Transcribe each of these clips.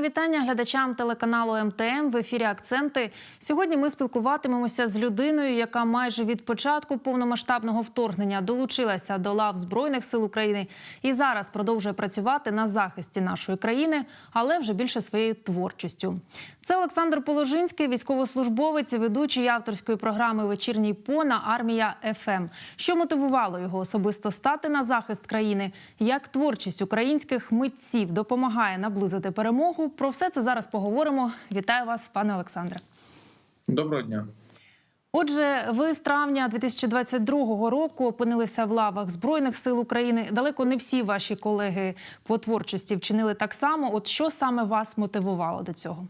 Вітання глядачам телеканалу МТМ в ефірі Акценти. Сьогодні ми спілкуватимемося з людиною, яка майже від початку повномасштабного вторгнення долучилася до лав Збройних сил України і зараз продовжує працювати на захисті нашої країни, але вже більше своєю творчістю. Це Олександр Положинський, військовослужбовець, ведучий авторської програми Вечірній Пона Армія ФМ. Що мотивувало його особисто стати на захист країни? Як творчість українських митців допомагає наблизити перемогу? Про все це зараз поговоримо. Вітаю вас, пане Олександре. Доброго дня. Отже, ви з травня 2022 року опинилися в лавах Збройних сил України. Далеко не всі ваші колеги по творчості вчинили так само. От що саме вас мотивувало до цього?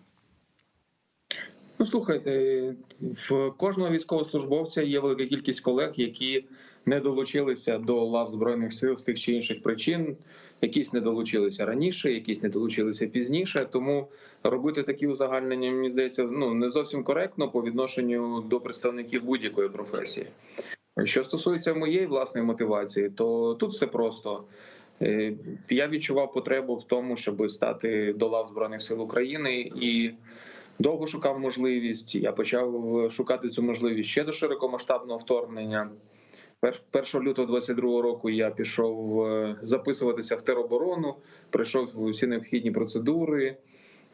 Ну слухайте, в кожного військовослужбовця є велика кількість колег, які не долучилися до лав збройних сил з тих чи інших причин. Якісь не долучилися раніше, якісь не долучилися пізніше. Тому робити такі узагальнення мені здається ну не зовсім коректно по відношенню до представників будь-якої професії. Що стосується моєї власної мотивації, то тут все просто. Е, Я відчував потребу в тому, щоб стати до лав збройних сил України і. Довго шукав можливість. Я почав шукати цю можливість ще до широкомасштабного вторгнення. 1 лютого 22 року я пішов е, записуватися в тероборону, пройшов всі необхідні процедури,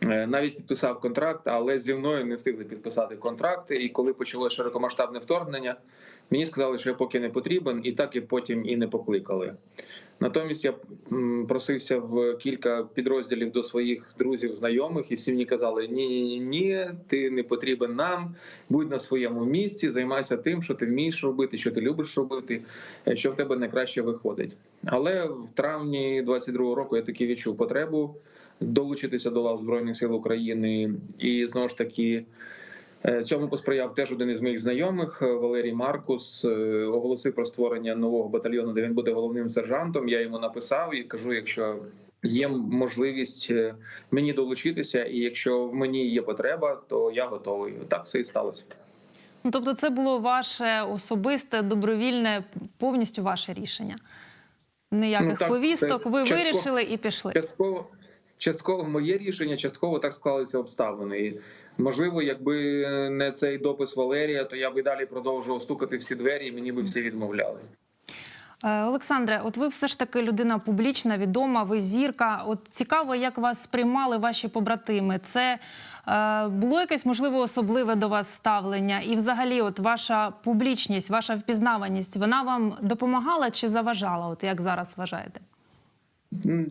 навіть підписав контракт, але зі мною не встигли підписати контракти. І коли почалося широкомасштабне вторгнення, мені сказали, що я поки не потрібен, і так і потім і не покликали. Натомість я просився в кілька підрозділів до своїх друзів, знайомих, і всі мені казали: ні, ні, ні, ти не потрібен нам, будь на своєму місці, займайся тим, що ти вмієш робити, що ти любиш робити, е, що в тебе найкраще виходить. Але в травні 22-го року я таки відчув потребу долучитися до лав збройних сил України, і знову ж таки. Е, Цьому посприяв теж один із моїх знайомих е, Валерій Маркус. е, Оголосив про створення нового батальйону, де він буде головним сержантом. Я йому написав і кажу: якщо є можливість мені долучитися, і якщо в мені є потреба, то я готовий. Так все і сталося. Ну тобто, це було ваше особисте, добровільне, повністю ваше рішення. Ніяких Ну, так, повісток. Ви частково- вирішили і пішли. Частково, частково моє рішення, частково так склалися обставини. І можливо, якби не цей допис Валерія, то я би далі продовжував стукати всі двері, і мені би всі відмовляли. Е, Олександре, от ви все ж таки людина публічна, відома, ви зірка. От цікаво, як вас сприймали ваші побратими. Це е, було якесь можливо особливе до вас ставлення? І, взагалі, от ваша публічність, ваша впізнаваність, вона вам допомагала чи заважала? От як зараз вважаєте?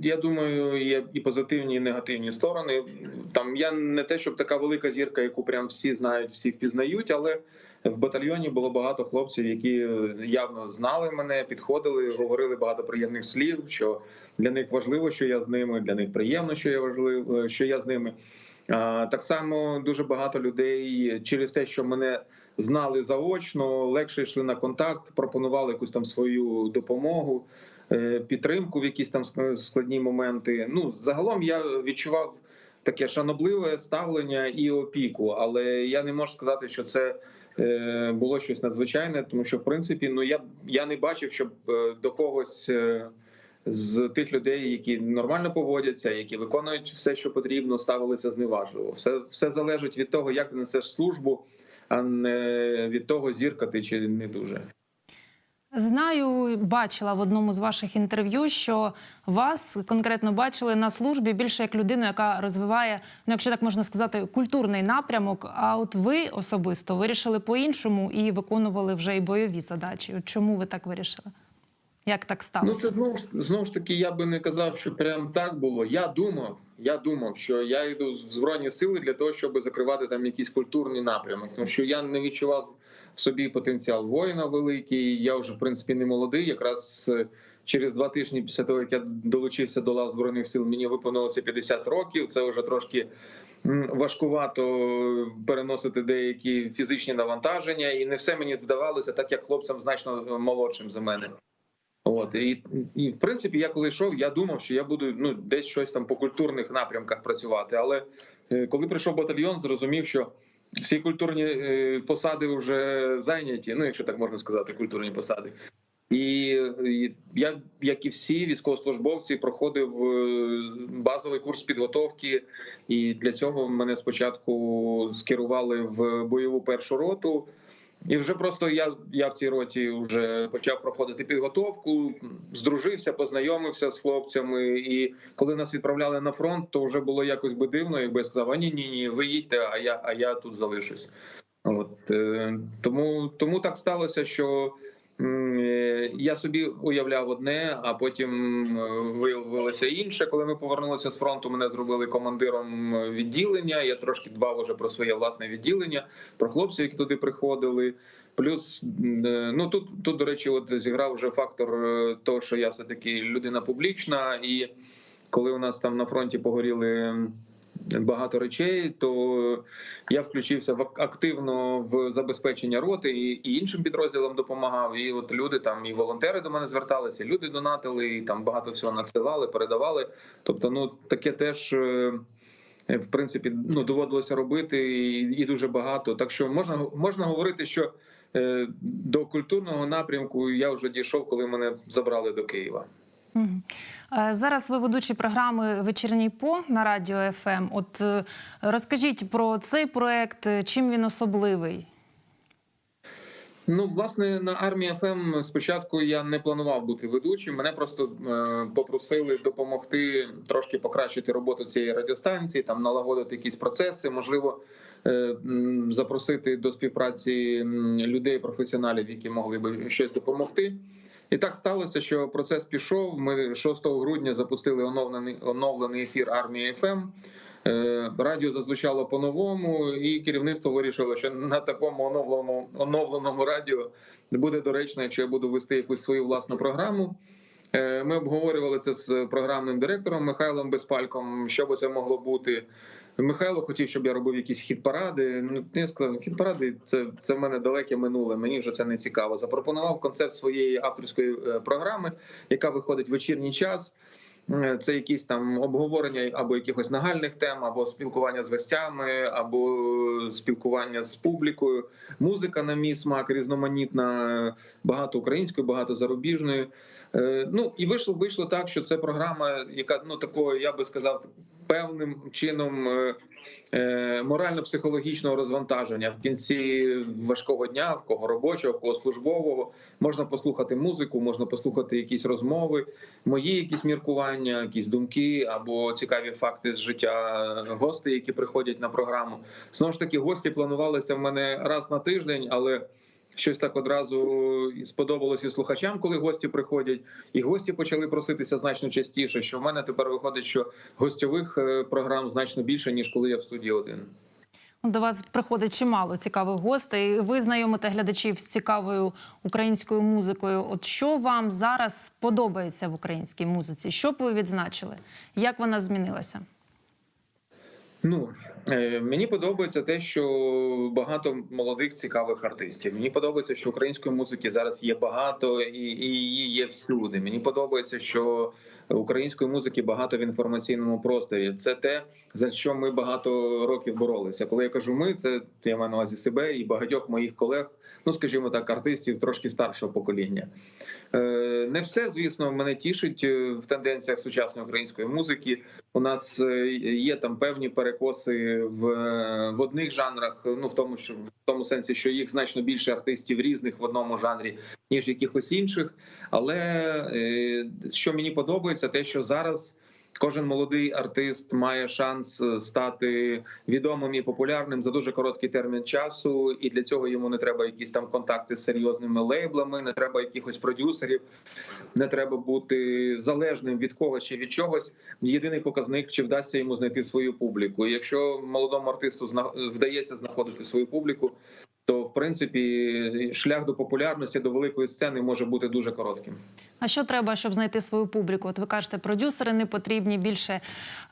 Я думаю, є і позитивні, і негативні сторони. Там я не те, щоб така велика зірка, яку прям всі знають, всі впізнають, але в батальйоні було багато хлопців, які е, явно знали мене, підходили, говорили багато приємних слів. Що для них важливо, що я з ними, для них приємно, що я важливо, е, що я з ними. А, Так само дуже багато людей через те, що мене знали заочно, легше йшли на контакт, пропонували якусь там свою допомогу підтримку в якісь там ск- складні моменти. Ну загалом я відчував таке шанобливе ставлення і опіку, але я не можу сказати, що це е, було щось надзвичайне, тому що в принципі, ну я я не бачив, щоб е, до когось. е, З тих людей, які нормально поводяться, які виконують все, що потрібно, ставилися зневажливо. Все, все залежить від того, як ти несеш службу, а не від того, зірка ти чи не дуже. Знаю, бачила в одному з ваших інтерв'ю, що вас конкретно бачили на службі більше як людину, яка розвиває, ну якщо так можна сказати, культурний напрямок. А от ви особисто вирішили по-іншому і виконували вже і бойові задачі. От чому ви так вирішили? Як так Ну це знову ж знову ж таки. Я би не казав, що прям так було. Я думав, я думав, що я йду в збройні сили для того, щоб закривати там якийсь культурний напрямок. Тому що я не відчував в собі потенціал воїна великий. Я вже в принципі не молодий. Якраз е, через два тижні після того, як я долучився до лав збройних сил, мені виповнилося 50 років. Це вже трошки. Важкувато переносити деякі фізичні навантаження, і не все мені вдавалося, так як хлопцям значно молодшим за мене. От і, і в принципі, я коли йшов, я думав, що я буду ну десь щось там по культурних напрямках працювати. Але е, коли прийшов батальйон, зрозумів, що всі культурні е, посади вже зайняті. Ну, якщо так можна сказати, культурні посади. І я, як і всі військовослужбовці, проходив е, базовий курс підготовки, і для цього мене спочатку скерували в бойову першу роту. І вже просто я, я в цій роті вже почав проходити підготовку, здружився, познайомився з хлопцями. І коли нас відправляли на фронт, то вже було якось би дивно, якби я сказав: а ні, ні, ні, ви їдьте, а я, а я тут залишусь. От е, тому, тому так сталося, що я собі уявляв одне, а потім е, виявилося інше. Коли ми повернулися з фронту, мене зробили командиром відділення. Я трошки дбав уже про своє власне відділення, про хлопців, які туди приходили. Плюс е, ну тут, тут до речі, от зіграв вже фактор е, того, що я все таки людина публічна, і коли у нас там на фронті погоріли багато речей, то я включився в активно в забезпечення роти і, і іншим підрозділам допомагав. І от люди там і волонтери до мене зверталися, люди донатили, і там багато всього надсилали, передавали. Тобто, ну таке теж. е, В принципі, ну доводилося робити і, і дуже багато. Так що можна можна говорити, що е, до культурного напрямку я вже дійшов, коли мене забрали до Києва. Е, Зараз ви ведучі програми Вечірній по на радіо ФМ. От е, розкажіть про цей проект, е, чим він особливий? Ну, власне, на армії ФМ спочатку я не планував бути ведучим. Мене просто попросили допомогти трошки покращити роботу цієї радіостанції, там налагодити якісь процеси, можливо, запросити до співпраці людей, професіоналів, які могли би щось допомогти. І так сталося, що процес пішов. Ми 6 грудня запустили оновлений оновлений ефір армії ФМ. Е, Радіо зазвучало по-новому, і керівництво вирішило, що на такому оновленому оновленому радіо буде доречно, якщо я буду вести якусь свою власну програму. Е, Ми обговорювали це з програмним директором Михайлом Безпальком. Що би це могло бути? Михайло хотів, щоб я робив якісь хіт-паради. Ну я сказав, хіт-паради це, це в мене далеке минуле. Мені вже це не цікаво. Запропонував концепт своєї авторської е, програми, яка виходить в вечірній час. Е, Це якісь там обговорення або якихось нагальних тем, або спілкування з гостями, або спілкування з публікою. Музика на мій смак різноманітна, багато української, багато зарубіжної. Е, Ну і вийшло вийшло так, що це програма, яка ну такою, я би сказав, певним чином е, е, морально-психологічного розвантаження в кінці важкого дня, в кого робочого, в кого службового, можна послухати музику, можна послухати якісь розмови, мої якісь міркування, якісь думки або цікаві факти з життя гостей, які приходять на програму. Знову ж таки, гості планувалися в мене раз на тиждень, але щось так одразу і сподобалося слухачам, коли гості приходять, і гості почали проситися значно частіше. Що в мене тепер виходить, що гостьових е, програм значно більше ніж коли я в студії один. До вас приходить чимало цікавих гостей. Ви знайомите глядачів з цікавою українською музикою. От що вам зараз подобається в українській музиці? Що б ви відзначили? Як вона змінилася? Ну е, мені подобається те, що багато молодих цікавих артистів. Мені подобається, що української музики зараз є багато і, і її є всюди. Мені подобається, що української музики багато в інформаційному просторі. Це те, за що ми багато років боролися. Коли я кажу ми, це я маю на увазі себе і багатьох моїх колег. Ну, скажімо так, артистів трошки старшого покоління. Е, Не все, звісно, мене тішить е, в тенденціях сучасної української музики. У нас е, є там певні перекоси в, в одних жанрах, ну в тому, що в тому сенсі, що їх значно більше артистів різних в одному жанрі, ніж якихось інших. Але що мені подобається, те, що зараз. Кожен молодий артист має шанс е, стати відомим і популярним за дуже короткий термін часу, і для цього йому не треба якісь там контакти з серйозними лейблами, не треба якихось продюсерів, не треба бути залежним від когось чи від чогось. Єдиний показник, чи вдасться йому знайти свою публіку. І якщо молодому артисту вдається знаходити свою публіку, то в принципі шлях до популярності до великої сцени може бути дуже коротким. А що треба, щоб знайти свою публіку? От ви кажете, продюсери не потрібні більше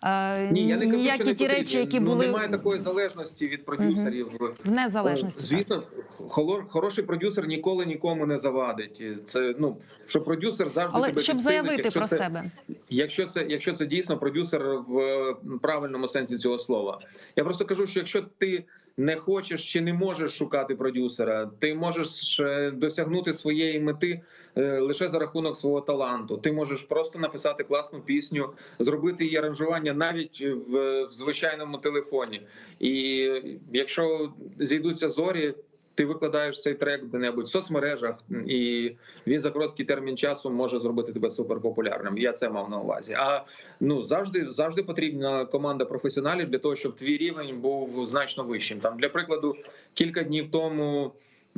е, Ні, я не кажу, ніякі що не ті речі, які ну, були немає такої залежності від продюсерів. в незалежності. Звісно, холор- хороший продюсер ніколи нікому не завадить. Це ну що продюсер завжди Але тебе щоб підсилить, заявити якщо про це, себе. Якщо це, якщо це дійсно продюсер в е, правильному сенсі цього слова, я просто кажу, що якщо ти не хочеш чи не можеш шукати продюсера. Ти можеш е, досягнути своєї мети е, лише за рахунок свого таланту. Ти можеш просто написати класну пісню, зробити її аранжування навіть в, в звичайному телефоні. І якщо зійдуться зорі. Ти викладаєш цей трек де-небудь в соцмережах, і він за короткий термін часу може зробити тебе суперпопулярним. Я це мав на увазі. А ну завжди завжди потрібна команда професіоналів для того, щоб твій рівень був значно вищим. Там для прикладу, кілька днів тому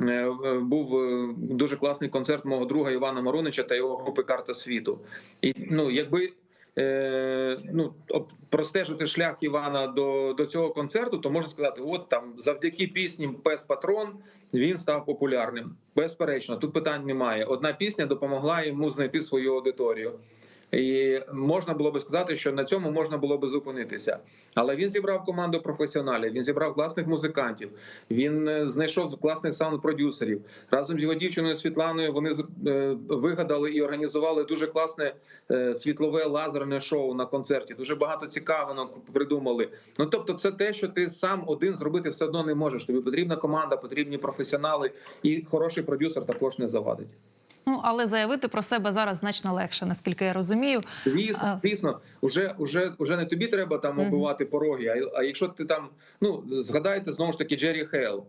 е, е, був е, дуже класний концерт мого друга Івана Марунича та його групи Карта світу. І ну, якби ну об- простежити шлях Івана до, до цього концерту, то можна сказати, от там завдяки пісні Пес Патрон він став популярним. Безперечно, тут питань немає. Одна пісня допомогла йому знайти свою аудиторію. І можна було би сказати, що на цьому можна було би зупинитися. Але він зібрав команду професіоналів, він зібрав класних музикантів, він е, знайшов класних саунд-продюсерів. Разом з його дівчиною Світланою вони е, вигадали і організували дуже класне е, світлове лазерне шоу на концерті. Дуже багато цікавинок придумали. Ну тобто, це те, що ти сам один зробити все одно не можеш. Тобі потрібна команда, потрібні професіонали, і хороший продюсер також не завадить. Ну але заявити про себе зараз значно легше, наскільки я розумію. Звісно, звісно, уже, уже, уже не тобі треба там оббивати пороги. А, а якщо ти там, ну згадайте знову ж таки Джері Хейл.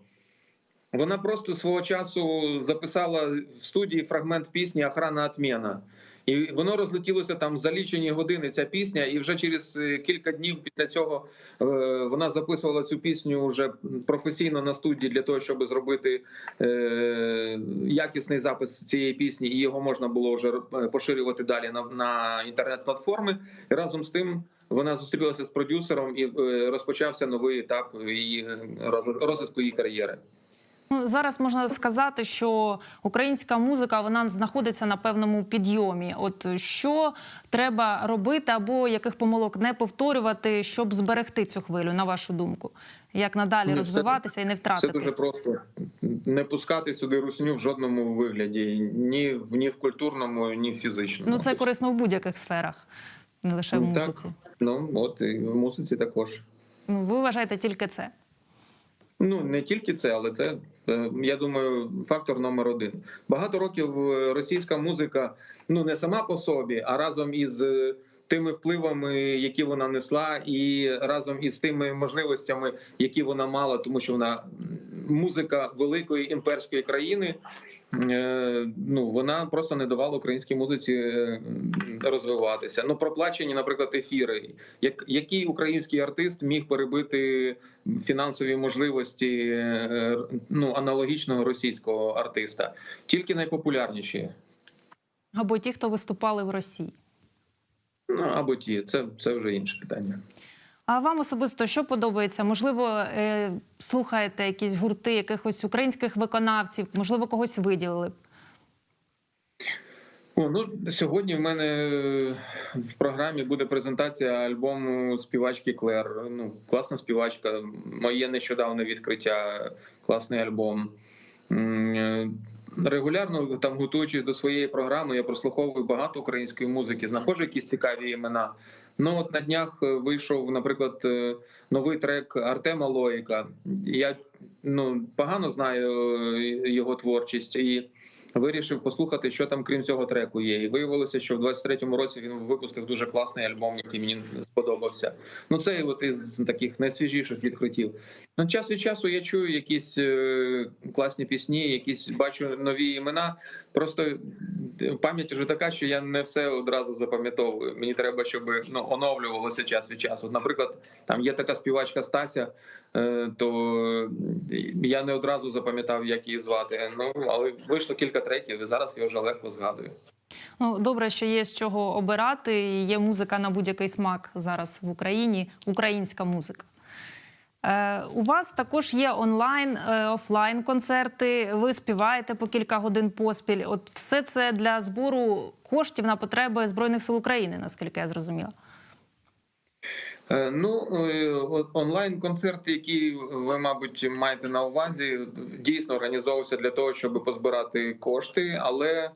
Вона просто свого часу записала в студії фрагмент пісні Охрана отмена. І воно розлетілося там за лічені години. Ця пісня, і вже через е, кілька днів після цього е, вона записувала цю пісню вже професійно на студії для того, щоб зробити е, якісний запис цієї пісні, і його можна було вже поширювати далі на, на інтернет-платформи. І разом з тим вона зустрілася з продюсером і розпочався новий етап її розвитку її кар'єри. Ну, зараз можна сказати, що українська музика вона знаходиться на певному підйомі. От що треба робити, або яких помилок не повторювати, щоб зберегти цю хвилю, на вашу думку? Як надалі Ну, розвиватися і не втратити? Це дуже просто не пускати сюди русню в жодному вигляді, ні в ні в культурному, ні в фізичному. Ну це корисно в будь-яких сферах, не лише в Ну, так. Ну от і в музиці також. Ну, ви вважаєте тільки це. Ну не тільки це, але це е, я думаю, фактор номер один. Багато років е, російська музика ну не сама по собі, а разом із е, тими впливами, які вона несла, і разом із тими можливостями, які вона мала, тому що вона музика великої імперської країни. Е, Ну вона просто не давала українській музиці е, розвиватися. Ну проплачені, наприклад, ефіри. Як який український артист міг перебити фінансові можливості е, ну аналогічного російського артиста? Тільки найпопулярніші. Або ті, хто виступали в Росії. Ну або ті, це, це вже інше питання. А вам особисто що подобається? Можливо, е, слухаєте якісь гурти якихось українських виконавців, можливо, когось виділили б? О, ну сьогодні в мене е, в програмі буде презентація альбому співачки Клер. Ну, класна співачка. Моє нещодавне відкриття, класний альбом. Е, Регулярно там готуючись до своєї програми, я прослуховую багато української музики, знаходжу якісь цікаві імена. Ну от на днях е, вийшов, наприклад, е, новий трек Артема Лоїка. Я ну погано знаю е, його творчість і вирішив послухати, що там крім цього треку є. І виявилося, що в 23-му році він випустив дуже класний альбом, який мені сподобався. Ну це от із таких найсвіжіших відкриттів. Ну, час від часу я чую якісь е, класні пісні, якісь бачу нові імена. Просто е, пам'ять вже така, що я не все одразу запам'ятовую. Мені треба, щоб ну оновлювалося час від часу. Наприклад, там є така співачка Стася, то я не одразу запам'ятав, як її звати. Ну але вийшло кілька треків, і зараз я вже легко згадую. Ну, добре, що є з чого обирати. Є музика на будь-який смак зараз в Україні, українська музика. Е, у вас також є онлайн, е, концерти. Ви співаєте по кілька годин поспіль. От все це для збору коштів на потреби Збройних сил України, наскільки я зрозуміла. Е, Ну е, онлайн-концерт, який ви, мабуть, маєте на увазі, дійсно організовувався для того, щоб позбирати кошти, але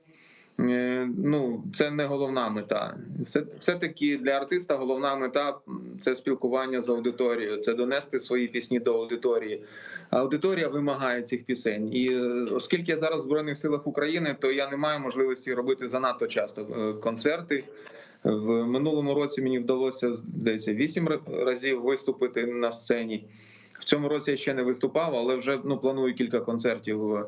е, ну це не головна мета. Все, все таки для артиста головна мета це спілкування з аудиторією, це донести свої пісні до аудиторії. Аудиторія вимагає цих пісень. І оскільки я зараз в збройних силах України, то я не маю можливості робити занадто часто концерти. В минулому році мені вдалося здається вісім разів виступити на сцені. В цьому році я ще не виступав, але вже ну планую кілька концертів.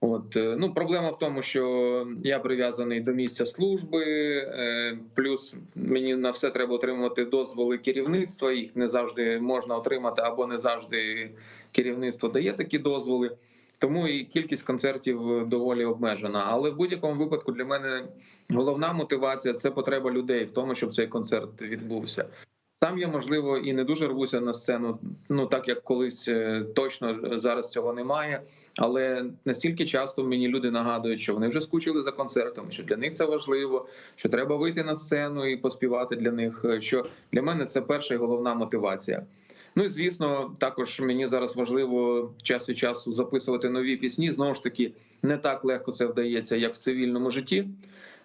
От е, ну проблема в тому, що я прив'язаний до місця служби, е, плюс мені на все треба отримувати дозволи керівництва. Їх не завжди можна отримати, або не завжди керівництво дає такі дозволи. Тому і кількість концертів доволі обмежена. Але в будь-якому випадку для мене головна мотивація це потреба людей в тому, щоб цей концерт відбувся. Сам я можливо і не дуже рвуся на сцену, ну так як колись е, точно зараз цього немає. Але настільки часто мені люди нагадують, що вони вже скучили за концертами, що для них це важливо, що треба вийти на сцену і поспівати для них. е, Що для мене це перша і головна мотивація. Ну і звісно, також мені зараз важливо час від часу записувати нові пісні. Знову ж таки, не так легко це вдається, як в цивільному житті.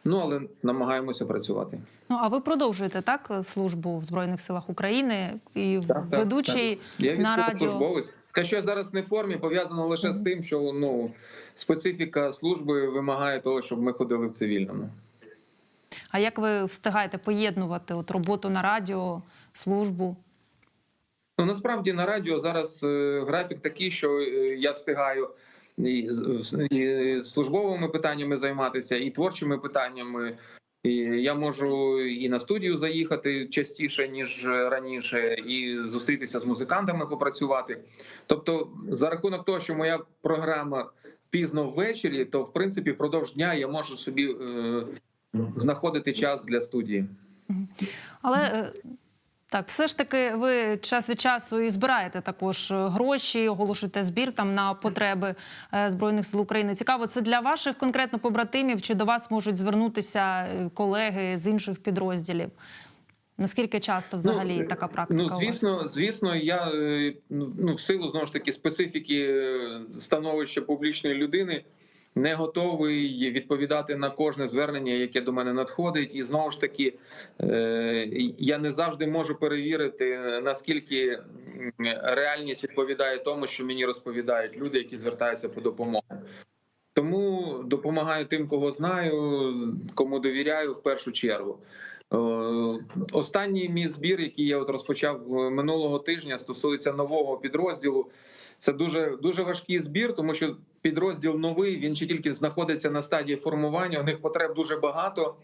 Ну але намагаємося працювати. Ну а ви продовжуєте так службу в збройних силах України і Так, так, ведучий Я на радіо. Те, що я зараз не в формі, пов'язано лише з тим, що ну специфіка служби вимагає того, щоб ми ходили в цивільному. А як ви встигаєте поєднувати от роботу на радіо, службу? Ну насправді на радіо зараз е, графік такий, що е, я встигаю і, службовими питаннями займатися, і творчими питаннями. І я можу і на студію заїхати частіше ніж раніше, і зустрітися з музикантами, попрацювати. Тобто, за рахунок того, що моя програма пізно ввечері, то в принципі впродовж дня я можу собі е, знаходити час для студії. Але е, так, все ж таки, ви час від часу і збираєте також е, гроші, оголошуєте збір там на потреби е, збройних сил України. Цікаво, це для ваших конкретно побратимів, чи до вас можуть звернутися е, колеги з інших підрозділів? Наскільки часто взагалі Ну, така практика? Ну, звісно, звісно, я ну в силу знову ж таки специфіки становища публічної людини не готовий відповідати на кожне звернення, яке до мене надходить, і знову ж таки е, я не завжди можу перевірити наскільки реальність відповідає тому, що мені розповідають люди, які звертаються по допомогу. Тому допомагаю тим, кого знаю, кому довіряю в першу чергу. Е, Останній мій збір, який я от розпочав минулого тижня, стосується нового підрозділу. Це дуже дуже важкий збір, тому що підрозділ новий. Він ще тільки знаходиться на стадії формування. У них потреб дуже багато,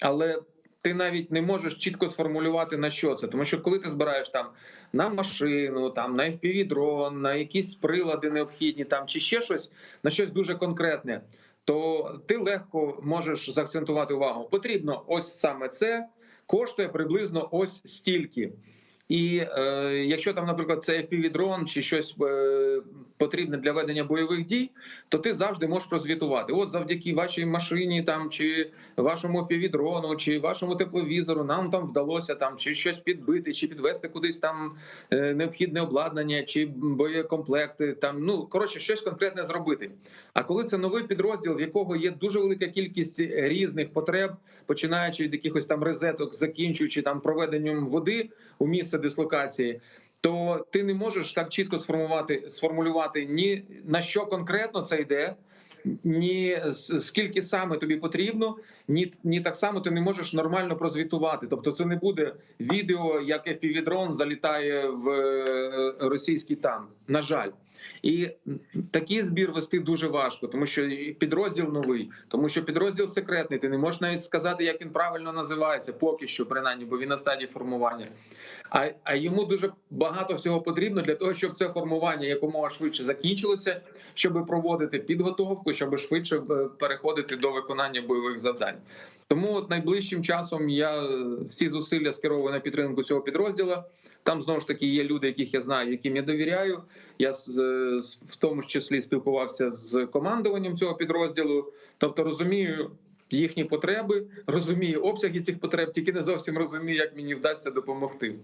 але ти навіть не можеш чітко сформулювати на що це. Тому що коли ти збираєш там на машину, там на fpv дрон, на якісь прилади необхідні, там чи ще щось на щось дуже конкретне, то ти легко можеш заакцентувати увагу. Потрібно ось саме це коштує приблизно ось стільки. І е, якщо там, наприклад, це FPV-дрон чи щось е, потрібне для ведення бойових дій, то ти завжди можеш прозвітувати. От завдяки вашій машині, там чи вашому FPV-дрону, чи вашому тепловізору, нам там вдалося там чи щось підбити, чи підвести кудись там е, необхідне обладнання, чи боєкомплекти. Там ну коротше, щось конкретне зробити. А коли це новий підрозділ, в якого є дуже велика кількість різних потреб, починаючи від якихось там розеток, закінчуючи там проведенням води у місце дислокації. То ти не можеш так чітко сформувати сформулювати ні на що конкретно це йде, ні скільки саме тобі потрібно, ні, ні так само ти не можеш нормально прозвітувати. Тобто, це не буде відео, як FPV-дрон залітає в е, російський танк. На жаль, і такий збір вести дуже важко, тому що підрозділ новий, тому що підрозділ секретний. Ти не можеш навіть сказати, як він правильно називається, поки що, принаймні, бо він на стадії формування. А, а йому дуже багато всього потрібно для того, щоб це формування якомога швидше закінчилося, щоб проводити підготовку, щоб швидше е, переходити до виконання бойових завдань. Тому от найближчим часом я е, всі зусилля скеровую на підтримку цього підрозділу. Там знову ж таки є люди, яких я знаю, яким я довіряю. Я е, в тому ж числі спілкувався з командуванням цього підрозділу, тобто розумію їхні потреби, розумію обсяги цих потреб, тільки не зовсім розумію, як мені вдасться допомогти.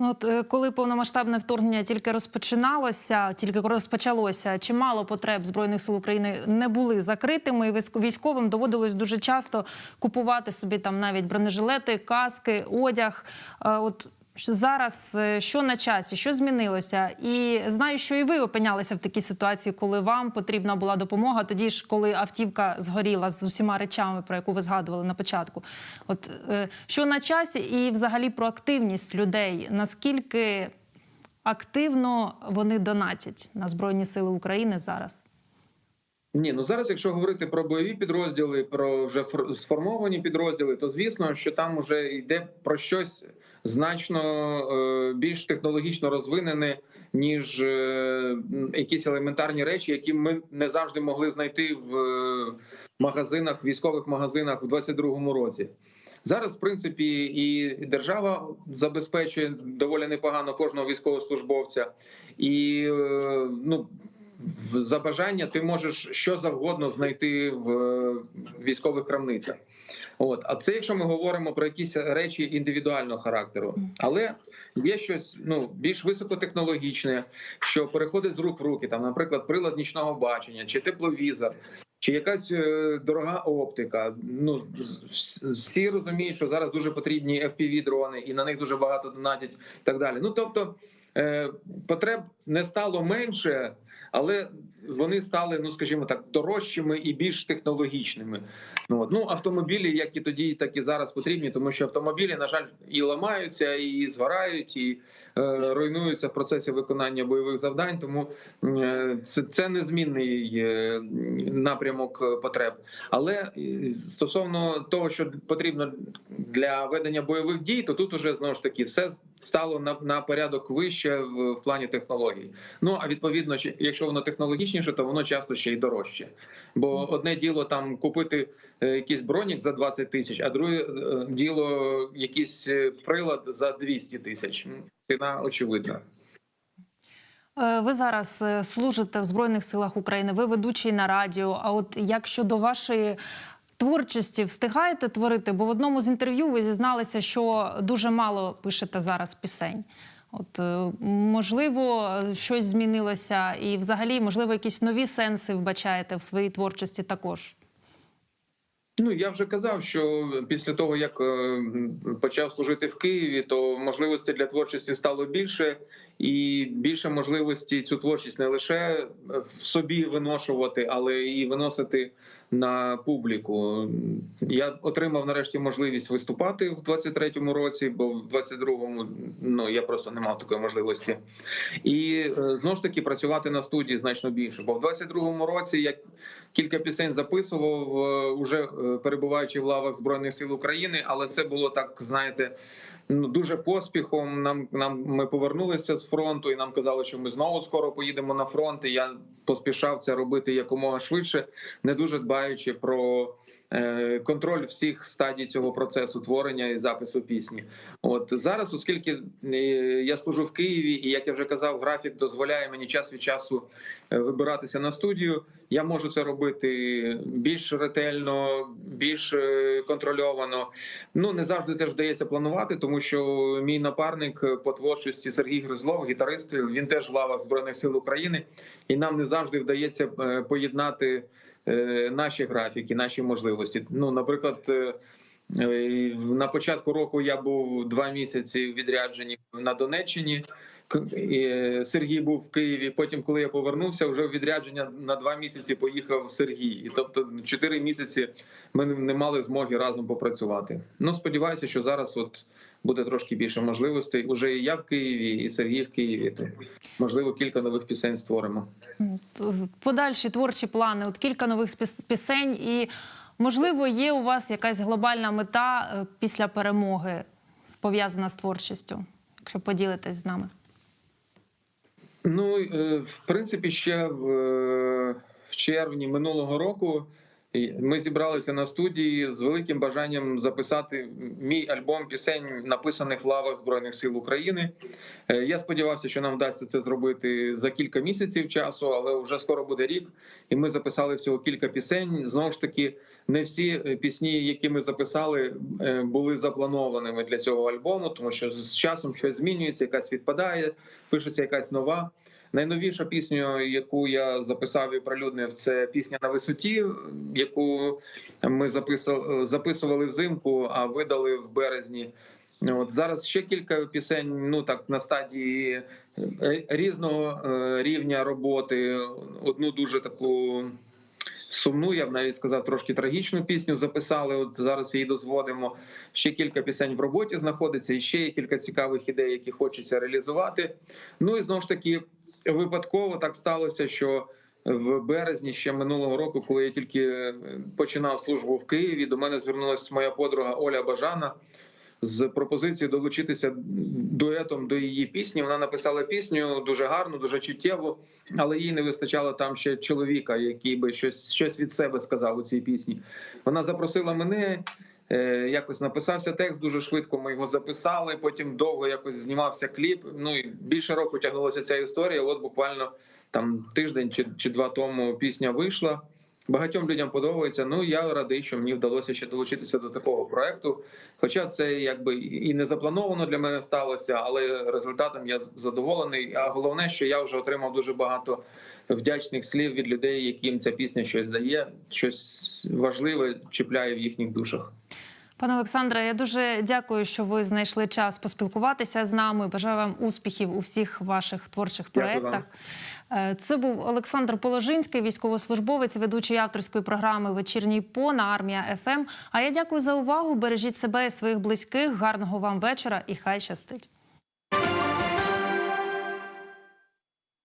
Ну, От е, коли повномасштабне вторгнення тільки розпочиналося, тільки розпочалося, чимало потреб збройних сил України не були закритими. і Військовим доводилось дуже часто купувати собі там навіть бронежилети, каски, одяг. Е, От що зараз е, що на часі, що змінилося? І знаю, що і ви опинялися в такій ситуації, коли вам потрібна була допомога. Тоді ж, коли автівка згоріла з усіма речами, про яку ви згадували на початку. От е, що на часі, і взагалі про активність людей, наскільки активно вони донатять на Збройні Сили України зараз? Ні, ну зараз, якщо говорити про бойові підрозділи, про вже сформовані підрозділи, то звісно, що там вже йде про щось значно е, більш технологічно розвинене, ніж е, якісь елементарні речі, які ми не завжди могли знайти в е, магазинах, військових магазинах в 22-му році. Зараз, в принципі, і держава забезпечує доволі непогано кожного військовослужбовця, і ну за бажання ти можеш що завгодно знайти в військових крамницях. От, а це якщо ми говоримо про якісь речі індивідуального характеру, але є щось ну більш високотехнологічне, що переходить з рук в руки, там, наприклад, прилад нічного бачення, чи тепловізор, чи якась е, дорога оптика. Ну всі розуміють, що зараз дуже потрібні fpv дрони, і на них дуже багато донатять і так далі. Ну тобто е, потреб не стало менше, але вони стали, ну скажімо так, дорожчими і більш технологічними. Ну, от. ну автомобілі, як і тоді, так і зараз потрібні, тому що автомобілі, на жаль, і ламаються, і згорають, і е, руйнуються в процесі виконання бойових завдань. Тому е, це, це незмінний е, напрямок е, потреб. Але е, стосовно того, що потрібно для ведення бойових дій, то тут уже знову ж таки все стало на, на порядок вище в, в плані технологій. Ну а відповідно, якщо воно технологічніше, то воно часто ще й дорожче. Бо одне діло там купити е, якийсь бронік за 20 тисяч, а друге е, діло якийсь е, прилад за 200 тисяч. Ціна очевидна. Ви зараз служите в Збройних силах України, ви ведучий на радіо. А от як щодо вашої творчості встигаєте творити? Бо в одному з інтерв'ю ви зізналися, що дуже мало пишете зараз пісень. От е, можливо, щось змінилося, і взагалі, можливо, якісь нові сенси вбачаєте в своїй творчості також. Ну я вже казав, що після того як е, почав служити в Києві, то можливостей для творчості стало більше, і більше можливості цю творчість не лише в собі виношувати, але і виносити на публіку. Я отримав нарешті можливість виступати в 23-му році, бо в 22-му ну я просто не мав такої можливості. І е, знову ж таки працювати на студії значно більше. Бо в 22-му році я кілька пісень записував, е, уже е, перебуваючи в лавах збройних сил України, але це було так, знаєте. Ну дуже поспіхом. Нам нам ми повернулися з фронту, і нам казали, що ми знову скоро поїдемо на фронт. І я поспішав це робити якомога швидше, не дуже дбаючи про контроль всіх стадій цього процесу творення і запису пісні. От зараз, оскільки е, я служу в Києві, і як я вже казав, графік дозволяє мені час від часу е, вибиратися на студію. Я можу це робити більш ретельно, більш е, контрольовано. Ну не завжди теж вдається планувати, тому що мій напарник по творчості Сергій Гризлов, гітарист, він теж в лавах збройних сил України, і нам не завжди вдається е, поєднати е, наші графіки, наші можливості. Ну, наприклад. е, е, На початку року я був два місяці в відрядженні на Донеччині. Сергій був в Києві. Потім, коли я повернувся, вже в відрядження на два місяці поїхав Сергій. І тобто, чотири місяці ми не- мали змоги разом попрацювати. Ну сподіваюся, що зараз от буде трошки більше можливостей. Уже і я в Києві, і Сергій в Києві. То можливо кілька нових пісень створимо. Подальші творчі плани, от кілька нових пісень, і можливо, є у вас якась глобальна мета е, після перемоги пов'язана з творчістю, якщо поділитесь з нами. Ну, е, в принципі, ще в, е, в червні минулого року Ми зібралися на студії з великим бажанням записати мій альбом пісень, написаних в лавах Збройних сил України. Е, Я сподівався, що нам вдасться це зробити за кілька місяців часу, але вже скоро буде рік, і ми записали всього кілька пісень. Знову ж таки, не всі е, пісні, які ми записали, е, були запланованими для цього альбому, тому що з часом щось змінюється, якась відпадає, пишеться якась нова. Найновіша пісня, яку я записав і прилюднив, це пісня на висоті, яку ми записували, взимку, а видали в березні. От зараз ще кілька пісень. Ну так на стадії е, різного е, рівня роботи. Одну дуже таку сумну, я б навіть сказав, трошки трагічну пісню записали. От зараз її дозводимо. Ще кілька пісень в роботі знаходиться, і ще є кілька цікавих ідей, які хочеться реалізувати. Ну і знову ж таки, випадково так сталося, що в березні ще минулого року, коли я тільки е, починав службу в Києві, до мене звернулася моя подруга Оля Бажана з пропозицією долучитися дуетом до її пісні. Вона написала пісню дуже гарну, дуже чуттєву, але їй не вистачало там ще чоловіка, який би щось, щось від себе сказав у цій пісні. Вона запросила мене. Е, Якось написався текст дуже швидко. Ми його записали. Потім довго якось знімався кліп. Ну і більше року тягнулася ця історія. От буквально там тиждень чи, чи два тому пісня вийшла. Багатьом людям подобається. Ну я радий, що мені вдалося ще долучитися до такого проекту. Хоча це якби і не заплановано для мене сталося, але результатом я задоволений. А головне, що я вже отримав дуже багато вдячних слів від людей, яким ця пісня щось дає, щось важливе чіпляє в їхніх душах. Пане Олександре, я дуже дякую, що ви знайшли час поспілкуватися з нами. Бажаю вам успіхів у всіх ваших творчих проєктах. Е, Це був Олександр Положинський, військовослужбовець, ведучий авторської програми Вечірній по на армія ФМ. А я дякую за увагу. Бережіть себе і своїх близьких. Гарного вам вечора і хай щастить.